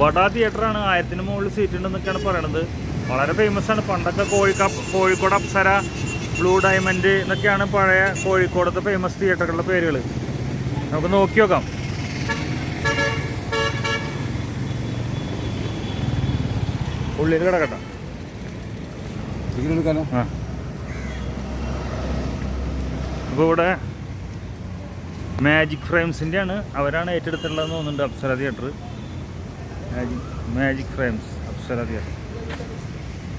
ബഡാ തിയേറ്ററാണ്. ആയിരത്തിന് മുകളിൽ സീറ്റ് ഉണ്ടെന്നൊക്കെയാണ് പറയണത്. വളരെ ഫേമസ് ആണ്. പണ്ടൊക്കെ കോഴിക്കപ്പ് കോഴിക്കോട് അപ്സര ബ്ലൂ ഡയമണ്ട് എന്നൊക്കെയാണ് പഴയ കോഴിക്കോടത്തെ ഫേമസ് തിയേറ്ററുകളുടെ പേരുകൾ നമുക്ക് നോക്കി നോക്കാം. ഉള്ളിൽ കിടക്കട്ടെ. ആ. അപ്പോൾ ഇവിടെ മാജിക് ഫ്രെയിംസിന്റെ ആണ് അവരാണ് ഏറ്റെടുത്തിട്ടുള്ളതെന്ന് തോന്നുന്നുണ്ട് Apsara theatre magic magic frames Apsara theatre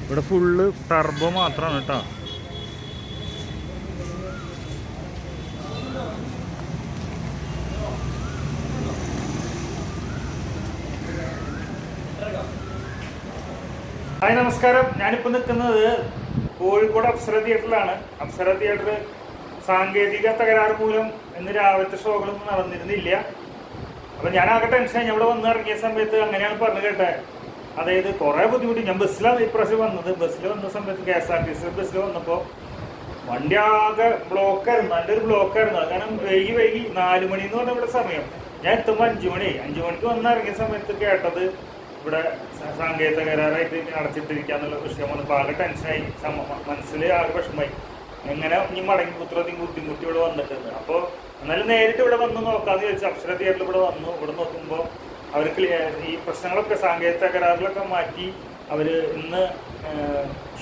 ഇവിടെ ഫുള്ള് ടർബോ മാത്രമാണ് കേട്ടോ. ഹായ് നമസ്കാരം. ഞാനിപ്പോൾ നിൽക്കുന്നത് കോഴിക്കോട് അപ്സര തിയേറ്ററിലാണ് അപ്സര തിയേറ്റർ സാങ്കേതിക തകരാറ് മൂലം ഇന്ന് രാവിലത്തെ ഷോകളൊന്നും നടന്നിരുന്നില്ല. അപ്പം ഞാൻ ആകെ ടെൻഷൻ ഇവിടെ വന്ന് ഇറങ്ങിയ സമയത്ത് അങ്ങനെയാണ് പറഞ്ഞു കേട്ടെ. അതായത് കുറേ ബുദ്ധിമുട്ടി. ഞാൻ ബസ്സിലാണ് ഇപ്രാവശ്യം വന്നത്. ബസ്സിൽ വന്ന സമയത്ത് K S R T C ബസ്സിൽ വന്നപ്പോൾ വണ്ടി ആകെ ബ്ലോക്കായിരുന്നു നല്ലൊരു ബ്ലോക്കായിരുന്നു കാരണം വൈകി വൈകി നാല് മണി എന്ന് പറഞ്ഞ ഇവിടെ സമയം. ഞാൻ എത്തുമ്പോൾ അഞ്ചു മണി. അഞ്ചു മണിക്ക് വന്ന് ഇറങ്ങിയ സമയത്ത് കേട്ടത് ഇവിടെ സാങ്കേതിക കരാറായിട്ട് അടച്ചിട്ടിരിക്കാന്നുള്ള വിഷയം വന്നപ്പോൾ ആകെ ടെൻഷനായി മനസ്സിൽ ആകെ വിഷമമായി. എങ്ങനെ ഇനി മടങ്ങി പുത്രത്തിൽ ബുദ്ധിമുട്ടി ഇവിടെ വന്നിട്ടുണ്ട്. അപ്പോൾ എന്നാലും നേരിട്ട് ഇവിടെ വന്ന് നോക്കാന്ന് ചോദിച്ചു. അക്ഷര തിയേറ്ററിൽ ഇവിടെ വന്നു. ഇവിടെ നോക്കുമ്പോൾ അവർ ഈ പ്രശ്നങ്ങളൊക്കെ സാങ്കേതിക തകരാറിലൊക്കെ മാറ്റി അവർ ഇന്ന്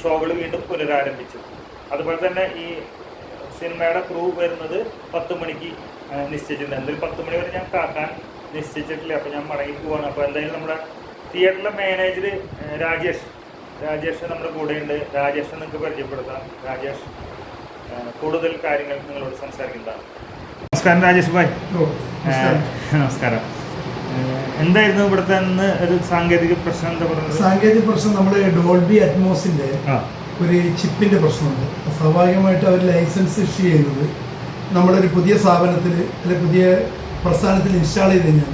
ഷോകൾ വീണ്ടും പുനരാരംഭിച്ചു. അതുപോലെ തന്നെ ഈ സിനിമയുടെ ക്രൂ വരുന്നത് പത്ത് മണിക്ക് നിശ്ചയിച്ചിട്ടുണ്ട്. എന്തായാലും പത്ത് മണി വരെ ഞാൻ കാക്കാൻ നിശ്ചയിച്ചിട്ടില്ല. അപ്പോൾ ഞാൻ മടങ്ങി പോവാണ്. അപ്പോൾ എന്തായാലും നമ്മുടെ തിയേറ്ററിലെ മാനേജർ രാജേഷ്. രാജേഷ് നമ്മുടെ കൂടെയുണ്ട്. രാജേഷ് നിങ്ങൾക്ക് പരിചയപ്പെടുത്താം. രാജേഷ്. കൂടുതൽ കാര്യങ്ങൾ നിങ്ങളോട് സംസാരിക്കുന്നതാണ്. നമസ്കാരം രാജേഷ് ഭായ്. നമസ്കാരം. എന്തായിരുന്നു ഇവിടുത്തെ ഒരു സാങ്കേതിക പ്രശ്നം എന്താ പറയുന്നത് സാങ്കേതിക പ്രശ്നം നമ്മുടെ ഡോൾബി അറ്റ്മോസിന്റെ ഒരു ചിപ്പിന്റെ പ്രശ്നമുണ്ട്. സ്വാഭാവികമായിട്ട് അവർ ലൈസൻസ് ഇഷ്യൂ ചെയ്യുന്നത് നമ്മുടെ ഒരു പുതിയ സ്ഥാപനത്തിൽ അല്ലെ പുതിയ പ്രസ്ഥാനത്തിൽ ഇൻസ്റ്റാൾ ചെയ്ത് കഴിഞ്ഞാൽ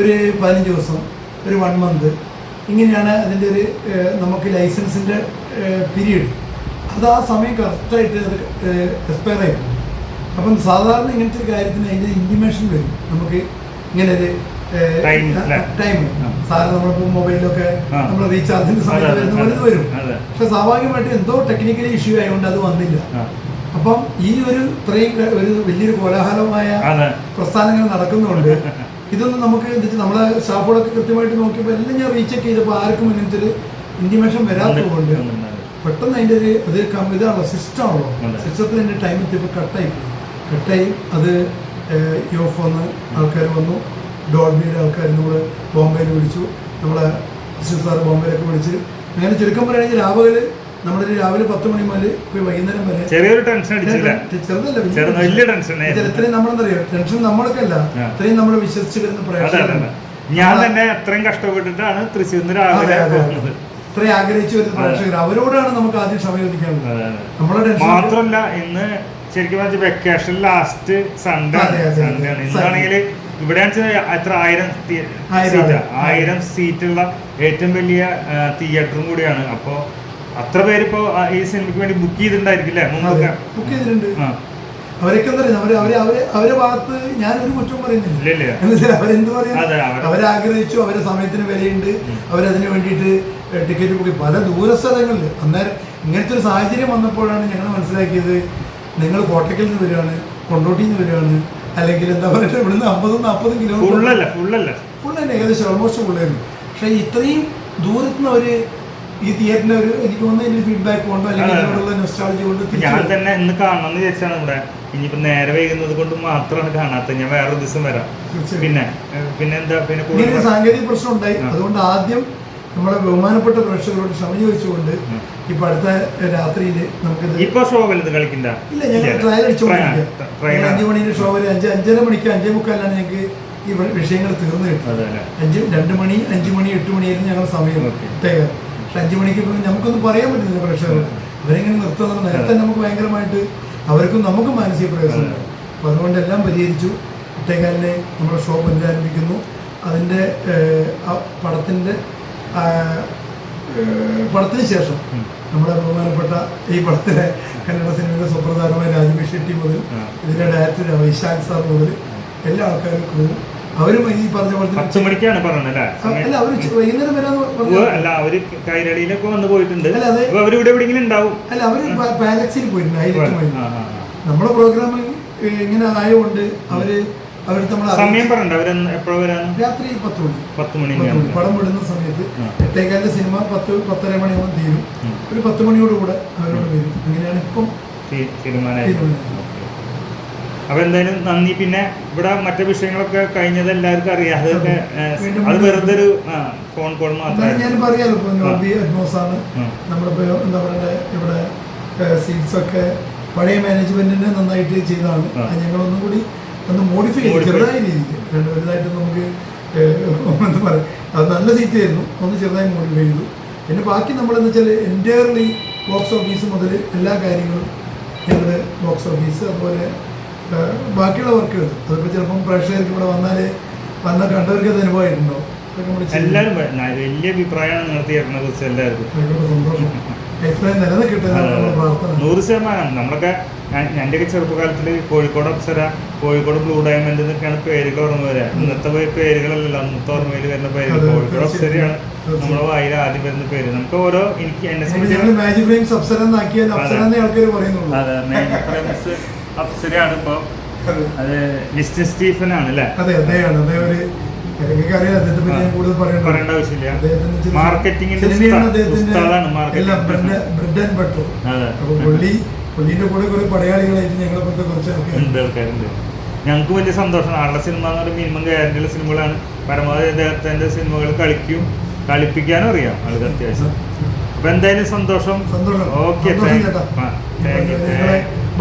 ഒരു പതിനഞ്ച് ദിവസം ഒരു വൺ മന്ത് ഇങ്ങനെയാണ് അതിന്റെ ഒരു നമുക്ക് ലൈസൻസിന്റെ പീരീഡ്. അത് ആ സമയം കറക്റ്റായിട്ട് അത് എക്സ്പയർ ആയി. അപ്പം സാധാരണ ഇങ്ങനത്തെ ഒരു കാര്യത്തിന് അതിന്റെ ഇന്റിമേഷൻ വരും. നമുക്ക് ഇങ്ങനെ ഒരു ടൈം സാറ് നമ്മളിപ്പോൾ മൊബൈലിലൊക്കെ. നമ്മൾ റീചാർജിന്റെ സമയത്ത് വരുന്ന പോലെ വരും. പക്ഷെ സ്വാഭാവികമായിട്ട് എന്തോ ടെക്നിക്കലി ഇഷ്യൂ ആയതുകൊണ്ട് അത് വന്നില്ല. അപ്പം ഈ ഒരു ഇത്രയും ഒരു വലിയൊരു കോലാഹലമായ പ്രസ്ഥാനങ്ങൾ നടക്കുന്നുണ്ട്. ഇതൊന്നും നമുക്ക് നമ്മളെ സ്റ്റാഫുകളൊക്കെ കൃത്യമായിട്ട് നോക്കിയപ്പോൾ എല്ലാം ഞാൻ റീചെക്ക് ചെയ്തപ്പോൾ ആർക്കും ഇങ്ങനത്തെ ഒരു ഇന്റിമേഷൻ വരാത്തതുകൊണ്ട് പെട്ടെന്ന് അതിന്റെ ഒരു അത് ഇതാണല്ലോ സിസ്റ്റം ആണല്ലോ സിസ്റ്റത്തിൽ എന്റെ ടൈം എത്തിയപ്പോൾ കട്ടായി കട്ടായി അത് വന്ന് ആൾക്കാർ വന്നു. ഡോൾബിയുടെ ആൾക്കാർ നമ്മൾ ബോംബെയിൽ വിളിച്ചു. നമ്മളെ സാർ ബോംബെയിലൊക്കെ വിളിച്ച് അങ്ങനെ ചുരുക്കം പറയുകയാണെങ്കിൽ രാവിലെ നമ്മുടെ രാവിലെ പത്ത് മണി മുതൽ പോയി വൈകുന്നേരം വരെ ചെറിയൊരു ടെൻഷൻ ചെറുതല്ല വലിയ ടെൻഷൻ. ഇത്രയും നമ്മളെന്തറിയാം? ടെൻഷൻ നമ്മൾക്കല്ല. അല്ല ഇത്രയും നമ്മൾ വിശ്വസിച്ച് വരുന്ന പ്രയാസം ഞാൻ തന്നെ അത്രയും കഷ്ടപ്പെട്ടിട്ടാണ് തൃശ്ശൂരിൽ രാവിലെ ഇത്രയും ആഗ്രഹിച്ചു വരുന്ന പ്രേക്ഷകർ അവരോടാണ് നമുക്ക് ആദ്യം അതെ. നമ്മളെ മാത്രമല്ല ഇന്ന് ശരിക്കും പറഞ്ഞാൽ വെക്കേഷൻ ലാസ്റ്റ് സൺഡേ ആണ്. ഇന്നാണെങ്കിൽ ഇവിടെ എത്ര ആയിരം സീറ്റാ. ആയിരം സീറ്റുള്ള ഏറ്റവും വലിയ തിയേറ്ററും കൂടിയാണ്. അപ്പോൾ അത്ര പേര് ഇപ്പോ ഈ സിനിമയ്ക്ക് വേണ്ടി ബുക്ക് ചെയ്തിട്ടുണ്ടായിരിക്കില്ലേ ബുക്ക് ചെയ്തിട്ടുണ്ട്. അവരൊക്കെ എന്താ പറയുക? അവർ അവർ അവർ അവരെ ഭാഗത്ത് ഒരു കുറ്റം പറയുന്നില്ല. അവരെന്ത് പറയുന്നു അവരാഗ്രഹിച്ചു അവരെ സമയത്തിന് വിലയുണ്ട്. അവരതിനു വേണ്ടിയിട്ട് ടിക്കറ്റ് ബുക്ക് പല ദൂരസ്ഥലങ്ങളിൽ അന്നേരം ഇങ്ങനത്തെ ഒരു സാഹചര്യം വന്നപ്പോഴാണ് ഞങ്ങൾ മനസ്സിലാക്കിയത് നിങ്ങൾ കോട്ടയ്ക്കൽ നിന്ന് വരികയാണ് കൊണ്ടോട്ടിയിൽ നിന്ന് വരികയാണ് അല്ലെങ്കിൽ എന്താ പറയുക ഇവിടുന്ന് അമ്പതും നാൽപ്പതും കിലോമീറ്റർ ഫുൾ തന്നെ ഏകദേശം ഓൾമോസ്റ്റ് ഫുള്ളായിരുന്നു. പക്ഷേ ഇത്രയും ദൂരത്ത് നിന്ന് അവർ ഈ തിയേറ്ററിന്റെ ഒരു എനിക്ക് തോന്നുന്ന ഫീഡ്ബാക്ക് കൊണ്ടോ അല്ലെങ്കിൽ നൊസ്റ്റാളജി കൊണ്ട് ഞാൻ തന്നെ ഇന്ന് കാണണമെന്ന് വിചാരിച്ചാണ് ഇവിടെ. ഇനിയിപ്പോ നേരെ വൈകുന്നത് കൊണ്ട് മാത്രമാണ് കാണാത്തത്. ഞാൻ വേറെ ദിവസം വരാം. പിന്നെ പിന്നെ എന്താ പിന്നെ സാങ്കേതിക പ്രശ്നം ഉണ്ടായി. അതുകൊണ്ട് ആദ്യം നമ്മളെ ബഹുമാനപ്പെട്ട പ്രേക്ഷകരോട് സമയോഗിച്ചുകൊണ്ട്. ഇപ്പൊ അടുത്ത രാത്രിയിൽ നമുക്ക് ഇപ്പൊ ഷോ വലുത് കളിക്കണ്ട? ഇല്ല ഞങ്ങൾ ട്രയൽ അടിച്ചുകൊണ്ടിരിക്കുക അഞ്ചു മണിന്റെ ഷോ വരെ അഞ്ച് അഞ്ചര മണിക്ക് അഞ്ചേ മുക്കാലാണ് ഞങ്ങൾക്ക് ഈ വിഷയങ്ങൾ തീർന്നു കിട്ടുന്നത് അഞ്ച് രണ്ട് മണി അഞ്ചു മണി എട്ട് മണിയായിരുന്നു ഞങ്ങൾ സമയം. പ്രത്യേകം. പക്ഷെ അഞ്ചു മണിക്ക് നമുക്കൊന്നും പറയാൻ പറ്റുന്നില്ല പ്രേക്ഷകർ അവരെങ്ങനെ നിർത്തുന്നത് നേരത്തെ നമുക്ക് ഭയങ്കരമായിട്ട് അവർക്കും നമുക്കും മാനസിക പ്രയാസമുണ്ട്. അപ്പോൾ അതുകൊണ്ട് എല്ലാം പരിഹരിച്ചു. ഒറ്റക്കാലിനെ നമ്മുടെ ഷോ പുനരാരംഭിക്കുന്നു. ആ പടത്തിന്റെ ഏഹ്, പടത്തിന് ശേഷം. നമ്മുടെ ബഹുമാനപ്പെട്ട ഈ പടത്തിലെ കന്നഡ സിനിമയുടെ സുപ്രധാനമായ രാജീവ് ഷെട്ടി മുതൽ ഇതിലെ ഡയറക്ടർ വൈശാഖ് സാർ മുതൽ എല്ലാ ആൾക്കാരും ക്രൂ. അവരും ഈ പറഞ്ഞ പോലെ പത്ത് മണിക്കാണ് പറഞ്ഞത് അല്ല? വൈകുന്നേരം അല്ല അവർ കൈരളിയിലൊക്കെ വന്നു പോയിട്ടുണ്ട്. അവരിവിടെ എവിടെയെങ്കിലും ഉണ്ടാവും. അല്ല അവർ പാലക്സിൽ പോയിട്ടുണ്ട്. നമ്മുടെ പ്രോഗ്രാം ഇങ്ങനെ ആയതുകൊണ്ട് അവർ അവർക്ക് നമ്മൾ സമയം പറയണ്ട അവർ എപ്പോഴും വരാന്ന്? രാത്രി പത്ത് മണി പത്ത് മണി. പടം വിടുന്ന സമയത്ത്. എട്ടേക്കാലിന്റെ സിനിമ പത്ത് പത്തര മണിയാകുമ്പോൾ തീരും. ഒരു പത്ത് മണിയോട് കൂടെ അവരോട് വരും. അങ്ങനെയാണ് ഇപ്പം തീരുമാനം. അപ്പൊ എന്തായാലും നന്ദി. പിന്നെ ഇവിടെ മറ്റു വിഷയങ്ങളൊക്കെ കഴിഞ്ഞത് എല്ലാവർക്കും അറിയാം. അതൊക്കെ അതെ. വെറുതെ ഒരു ഫോൺ കോൾ മാത്രമേ ഞാൻ അറ്റ്മോസ് ആണ്. നമ്മുടെ എന്താ പറയുക ഇവിടെ സീറ്റ്സ് ഒക്കെ പഴയ മാനേജ്മെന്റിനെ നന്നായിട്ട് ചെയ്തതാണ്. ഞങ്ങളൊന്നും കൂടി ഒന്ന് മോഡിഫൈ ചെയ്തു ചെറുതായി രീതിക്ക് രണ്ട് വലുതായിട്ട് നമുക്ക് എന്താ പറയുക അത് നല്ല സീറ്റ് ആയിരുന്നു. ഒന്ന് ചെറുതായി മോഡിഫൈ ചെയ്തു. പിന്നെ ബാക്കി നമ്മളെന്ന് വെച്ചാൽ എന്റയർലി ബോക്സ് ഓഫീസ് മുതൽ എല്ലാ കാര്യങ്ങളും ഞങ്ങളുടെ ബോക്സ് ഓഫീസ് അതുപോലെ ബാക്കിയുള്ള വർക്കുകൾ അതിപ്പോൾ ചിലപ്പം പ്രേക്ഷകർക്ക് ഇവിടെ വന്നാൽ വന്ന കണ്ടവർക്ക് അത് അനുഭവമായിട്ടുണ്ടാവും എല്ലാവരും വലിയ അഭിപ്രായമാണ് കുറിച്ച് എല്ലാവർക്കും. അഭിപ്രായം നിലനിൽക്കട്ടെ പ്രാർത്ഥന. നൂറ് ശതമാനം. നമ്മളൊക്കെ എന്റെയൊക്കെ ചെറുപ്പകാലത്തിൽ കോഴിക്കോട് അപ്സര കോഴിക്കോട് ബ്ലൂ ഡയമണ്ട് എന്നൊക്കെയാണ് പേരുകൾ ഓർമ്മ വരിക. ഇന്നത്തെ പേ- പേരുകളല്ലല്ലോ അന്നത്തെ ഓർമ്മയിൽ വരുന്ന പേര്. കോഴിക്കോട് അപ്സരയാണ് നമ്മുടെ വായിൽ ആദ്യം വരുന്ന പേര്. നമുക്ക് ഓരോ എനിക്ക് എന്നെ ഫ്രെയിംസ് അതെ. അപ്സരയാണ് ഇപ്പൊ. അതെ. അത് ലിസ്റ്റ് സ്റ്റീഫൻ ആണ് അല്ലേ? അതെ അദ്ദേഹമാണ്. അദ്ദേഹം ഒരു മാർക്കറ്റിംഗിന്റെ അതെ പുള്ളിന്റെ കൂടെ കുറെ പടയാളികളായിട്ട് ഞങ്ങളെ പോലത്തെ കുറച്ച് ആൾക്കാരുണ്ട്. ഞങ്ങൾക്ക് വലിയ സന്തോഷം ആളുടെ സിനിമ എന്ന് പറയുമ്പോൾ മിനിമം ഗ്യാരണ്ടിയുള്ള സിനിമകളാണ് പരമാവധി അദ്ദേഹത്തിന്റെ സിനിമകൾ കളിക്കും കളിപ്പിക്കാനും അറിയാം ആൾക്ക് അത്യാവശ്യം. അപ്പൊ എന്തായാലും സന്തോഷം. ഓക്കെ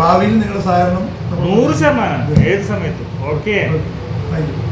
ഭാവിയിൽ നിങ്ങളുടെ സഹകരണം നൂറ് ശതമാനം. ഏത് സമയത്തും. Okay thank you